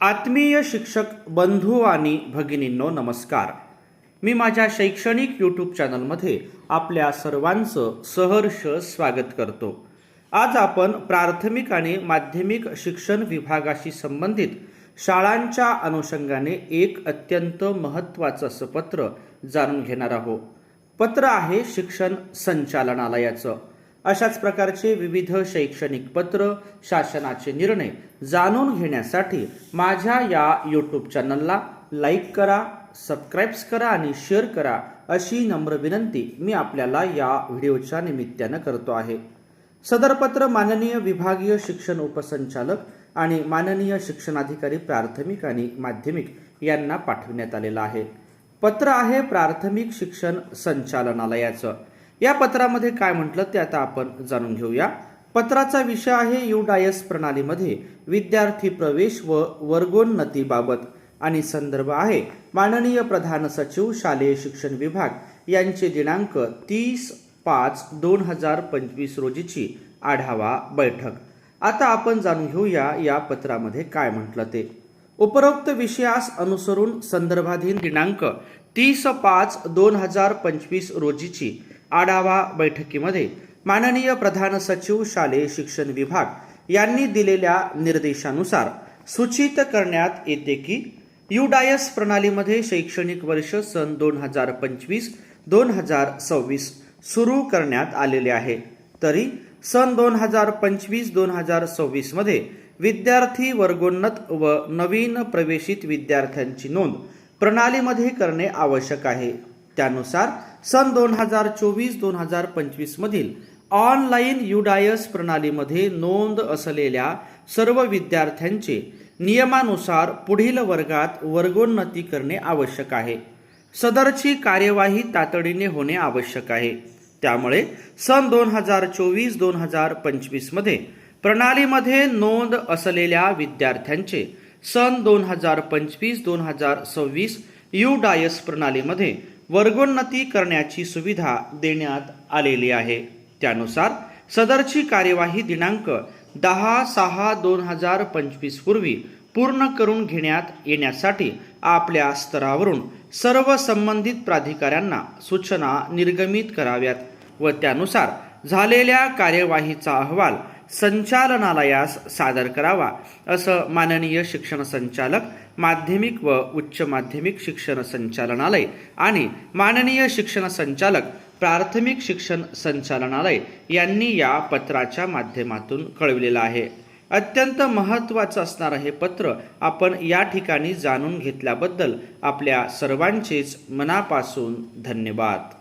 आत्मीय शिक्षक बंधू आणि भगिनींनो नमस्कार. मी माझ्या शैक्षणिक यूट्यूब चॅनलमध्ये आपल्या सर्वांचं सहर्ष स्वागत करतो. आज आपण प्राथमिक आणि माध्यमिक शिक्षण विभागाशी संबंधित शाळांच्या अनुषंगाने एक अत्यंत महत्त्वाचं असं पत्र जाणून घेणार आहोत. पत्र आहे शिक्षण संचालनालयाचं. अशाच प्रकारचे विविध शैक्षणिक पत्र शासनाचे निर्णय जाणून घेण्यासाठी माझ्या या यूट्यूब चॅनलला लाईक करा सबस्क्राईब्स करा आणि शेअर करा अशी नम्र विनंती मी आपल्याला या व्हिडिओच्या निमित्तानं करतो आहे. सदरपत्र माननीय विभागीय शिक्षण उपसंचालक आणि माननीय शिक्षणाधिकारी प्राथमिक आणि माध्यमिक यांना पाठविण्यात आलेलं आहे. पत्र आहे प्राथमिक शिक्षण संचालनालयाचं. या पत्रामध्ये काय म्हटलं ते आता आपण जाणून घेऊया. पत्राचा विषय आहे यू डायस प्रणालीमध्ये विद्यार्थी प्रवेश व वर्गोन्नतीबाबत. आणि संदर्भ आहे माननीय प्रधान सचिव शालेय शिक्षण विभाग यांचे दिनांक तीस पाच दोन हजार पंचवीस रोजीची आढावा बैठक. आता आपण जाणून घेऊया या पत्रामध्ये काय म्हटलं ते. उपरोक्त विषयास अनुसरून संदर्भाधीन दिनांक तीस पाच दोन हजार पंचवीस रोजीची आढावा बैठकीमध्ये माननीय प्रधान सचिव शालेय शिक्षण विभाग यांनी दिलेल्या निर्देशानुसार सूचित करण्यात येते की युडायस प्रणालीमध्ये शैक्षणिक वर्ष सन दोन हजार पंचवीस दोन हजार सव्वीस सुरू करण्यात आलेले आहे. तरी सन दोन हजार पंचवीस दोन हजार सव्वीसमध्ये विद्यार्थी वर्गोन्नत व नवीन प्रवेशित विद्यार्थ्यांची नोंद प्रणालीमध्ये करणे आवश्यक आहे. त्यानुसार सन दोन हजार चोवीस दोन हजार पंचवीस मधील ऑनलाईन युडायस प्रणालीमध्ये नोंद असलेल्या सर्व विद्यार्थ्यांचे नियमानुसार पुढील वर्गात वर्गोन्नती करणे आवश्यक आहे. सदरची कार्यवाही तातडीने होणे आवश्यक आहे. त्यामुळे सन दोन हजार चोवीस दोन हजार पंचवीसमध्ये प्रणालीमध्ये नोंद असलेल्या विद्यार्थ्यांचे सन दोन हजार पंचवीस दोन हजार सव्वीस यू डायस प्रणालीमध्ये वर्गोन्नती करण्याची सुविधा देण्यात आलेली आहे. त्यानुसार सदरची कार्यवाही दिनांक दहा सहा दोन हजार पंचवीस पूर्वी पूर्ण करून घेण्यात येण्यासाठी आपल्या स्तरावरून सर्व संबंधित प्राधिकाऱ्यांना सूचना निर्गमित कराव्यात व त्यानुसार झालेल्या कार्यवाहीचा अहवाल संचालनालयास सादर करावा असं माननीय शिक्षण संचालक माध्यमिक व उच्च माध्यमिक शिक्षण संचालनालय आणि माननीय शिक्षण संचालक प्राथमिक शिक्षण संचालनालय यांनी या पत्राच्या माध्यमातून कळविलेलं आहे. अत्यंत महत्त्वाचं असणारं हे पत्र आपण या ठिकाणी जाणून घेतल्याबद्दल आपल्या सर्वांचेच मनापासून धन्यवाद.